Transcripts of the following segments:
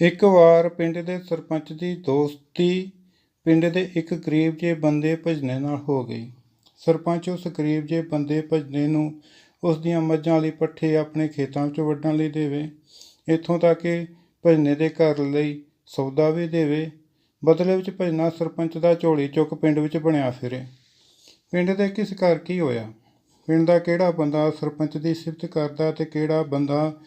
ਇੱਕ ਵਾਰ ਪਿੰਡ ਦੇ ਸਰਪੰਚ ਦੀ ਦੋਸਤੀ, ਪਿੰਡ ਦੇ ਇੱਕ ਗਰੀਬ ਜਿਹੇ ਬੰਦੇ ਭਜਨੇ ਨਾਲ ਹੋ ਗਈ। ਸਰਪੰਚ ਉਸ ਗਰੀਬ ਜਿਹੇ ਬੰਦੇ ਭਜਨੇ ਨੂੰ ਉਸ ਦੀਆਂ ਮੱਝਾਂ ਲਈ ਪੱਠੇ ਆਪਣੇ ਖੇਤਾਂ ਵਿੱਚ ਵੱਢਣ ਲਈ ਦੇਵੇ। ਇੱਥੋਂ ਤੱਕ ਕਿ ਭਜਨੇ ਦੇ ਘਰ ਲਈ ਸੌਦਾ ਵੀ ਦੇਵੇ। ਬਦਲੇ ਵਿੱਚ ਭਜਨਾ ਸਰਪੰਚ ਦਾ ਝੋਲੀ ਚੁੱਕ ਪਿੰਡ ਵਿੱਚ ਬਣਿਆ ਫਿਰੇ। ਪਿੰਡ ਦੇ ਕਿਸ ਘਰ ਕੀ ਹੋਇਆ? ਪਿੰਡ ਦਾ ਕਿਹੜਾ ਬੰਦਾ ਸਰਪੰਚ ਦੀ ਸਿਫਤ ਕਰਦਾ ਤੇ ਕਿਹੜਾ ਬੰਦਾ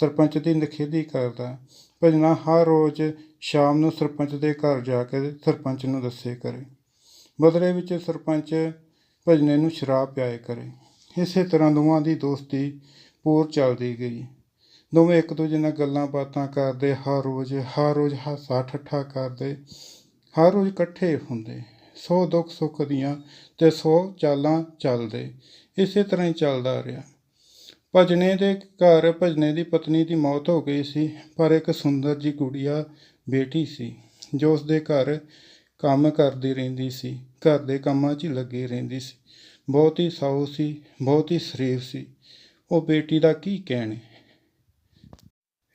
ਸਰਪੰਚ ਦੀ ਨਖੇਦੀ ਕਰਦਾ ਭਜਨਾ ਹਰ ਰੋਜ਼ ਸ਼ਾਮ ਨੂੰ ਸਰਪੰਚ ਦੇ ਘਰ ਜਾ ਕੇ ਸਰਪੰਚ ਨੂੰ ਦੱਸੇ ਕਰੇ। ਬਦਲੇ ਵਿੱਚ ਸਰਪੰਚ ਭਜਨੇ ਨੂੰ ਸ਼ਰਾਬ ਪਿਆਏ ਕਰੇ। ਇਸੇ ਤਰ੍ਹਾਂ ਦੋਵਾਂ ਦੀ ਦੋਸਤੀ ਪੂਰ ਚੱਲਦੀ ਗਈ। ਦੋਵੇਂ ਇੱਕ ਦੂਜੇ ਨਾਲ ਗੱਲਾਂ ਬਾਤਾਂ ਕਰਦੇ, ਹਰ ਰੋਜ਼ ਹਰ ਰੋਜ਼ ਹਾਸਾ ਠੱਠਾ ਕਰਦੇ, ਹਰ ਰੋਜ਼ ਇਕੱਠੇ ਹੁੰਦੇ। ਸੌ ਦੁੱਖ ਸੁੱਖ ਦੀਆਂ ਤੇ ਸੌ ਚਾਲਾਂ ਚੱਲਦੇ। ਇਸੇ ਤਰ੍ਹਾਂ ਹੀ ਚੱਲਦਾ ਰਿਹਾ। ਭਜਨੇ ਦੇ ਘਰ ਭਜਨੇ ਦੀ ਪਤਨੀ ਦੀ ਮੌਤ ਹੋ ਗਈ ਸੀ, ਪਰ ਇੱਕ ਸੁੰਦਰ ਜੀ ਗੁੜੀਆ ਬੇਟੀ ਸੀ, ਜੋ ਉਸ ਦੇ ਘਰ ਕੰਮ ਕਰਦੀ ਰਹਿੰਦੀ ਸੀ, ਘਰ ਦੇ ਕੰਮਾਂ 'ਚ ਲੱਗੀ ਰਹਿੰਦੀ ਸੀ। ਬਹੁਤ ਹੀ ਸਾਊ ਸੀ, ਬਹੁਤ ਹੀ ਸ਼ਰੀਫ ਸੀ। ਉਹ ਬੇਟੀ ਦਾ ਕੀ ਕਹਿਣੇ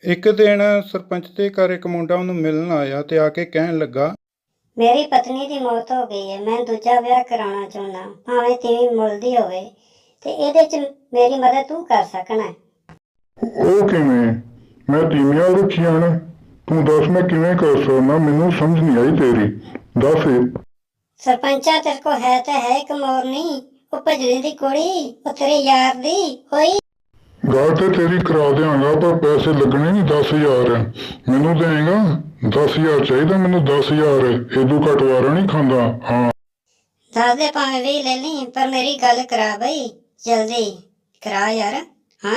ਇੱਕ ਦਿਨ ਸਰਪੰਚ ਦੇ ਘਰ ਇੱਕ ਮੁੰਡਾ ਉਹਨੂੰ ਮਿਲਣ ਆਇਆ ਤੇ ਆ ਕੇ ਕਹਿਣ ਲੱਗਾ, ਮੇਰੀ ਪਤਨੀ ਦੀ ਮੌਤ ਹੋ ਗਈ ਹੈ, ਮੈਂ ਦੂਜਾ ਵਿਆਹ ਕਰਾਉਣਾ ਚਾਹੁੰਦਾ ਭਾਵੇਂ ਤੀਵੀਂ ਮੁੱਲਦੀ ਹੋਵੇ ਤੇ ਇਹਦੇ ਚ ਮੇਰੀ ਮਦਦ ਤੂੰ ਕਰ ਸਕਣਾ ਹੈ। ਉਹ ਕਿਵੇਂ? ਮੈਂ ਤੀਵੀਆਂ ਰੱਖੀਆਂ ਨੇ। ਤੂੰ ਦੱਸ ਮੈਂ ਕਿਵੇਂ ਕਰ ਸਕਦਾ? ਮੈਨੂੰ ਸਮਝ ਨਹੀਂ ਆਈ ਤੇਰੀ। ਦੱਸ ਸਰਪੰਚਾ ਤੇਰੇ ਕੋ ਹੈ ਤਾਂ ਹੈ ਇੱਕ ਮੋਰਨੀ ਉਹ ਭਜਨੇ ਦੀ ਕੁੜੀ ਉਹ ਤੇਰੇ ਯਾਰ ਦੀ ਹੋਈ। ਗੱਲ ਤੇ ਤੇਰੀ ਕਰਾ ਦਿਆਂਗਾ ਪਰ ਪੈਸੇ ਲੱਗਣੇ ਨਹੀਂ 10000 ਮੈਨੂੰ ਦੇਂਗਾ? 10000 ਚਾਹੀਦਾ ਮੈਨੂੰ 10000 ਇਦੋਂ ਘੱਟ ਵਾਰਾ ਨਹੀਂ ਖਾਂਦਾ। ਹਾਂ। ਦੱਸ ਦੇ ਭਾਵੇਂ ਵੀ ਲੈ ਲਈ ਪਰ ਮੇਰੀ ਗੱਲ ਕਰਾ ਬਈ। ਜਲਦੀ, ਕਰਾ ਯਾਰ। ਹਾਂ?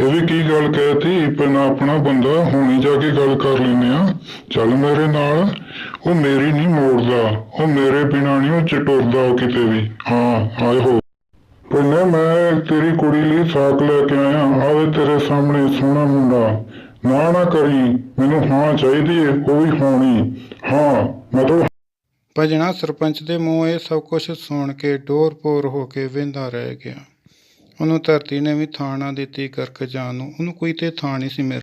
ਇਹ ਵੀ ਕੀ ਗੱਲ ਕਹਿਤੀ? ਪਹਿਲਾਂ ਆਪਣਾ ਬੰਦਾ, ਹੁਣੀ ਜਾ ਕੇ ਗੱਲ ਕਰ ਲੈਨੇ ਆ ਚੱਲ ਮੇਰੇ ਨਾਲ, ਉਹ ਮੇਰੀ ਨਹੀਂ ਮੋੜਦਾ। ਉਹ ਮੇਰੇ ਬਿਨਾ ਨਹੀਂ, ਉਹ ਚਟੋਰਦਾ ਉਹ ਕਿਤੇ ਵੀ। ਹਾਂ ਆਏ ਹੋ। ਪਹਿਲੇ ਮੈਂ ਤੇਰੀ ਕੁੜੀ ਲਈ ਸਾਕ ਲੈ ਕੇ ਆਇਆ। ਆਵੇ ਤੇਰੇ ਸਾਹਮਣੇ ਸੋਹਣਾ ਮੁੰਡਾ। ਨਾ ਨਾ ਕਰੀ। ਮੈਨੂੰ ਹਾਂ ਚਾਹੀਦੀ ਹੈ ਉਹ ਵੀ ਹੋਣੀ। ਹਾਂ ਮਤਲਬ ਭਜਣਾ ਸਰਪੰਚ ਦੇ ਮੂੰਹ ਇਹ ਸਭ ਕੁਝ ਸੁਣ ਕੇ ਡੋਰ ਪੋਰ ਹੋ ਕੇ ਵਿੰਦਾ ਰਹਿ ਗਿਆ। ਉਹਨੂੰ ਧਰਤੀ ਨੇ ਵੀ ਥਾਂ ਨਾ ਦਿੱਤੀ ਗਰਕ ਜਾਣ ਨੂੰ। ਉਹਨੂੰ ਕੋਈ ਤੇ ਥਾਂ ਨਹੀਂ ਸੀ ਮਿਲ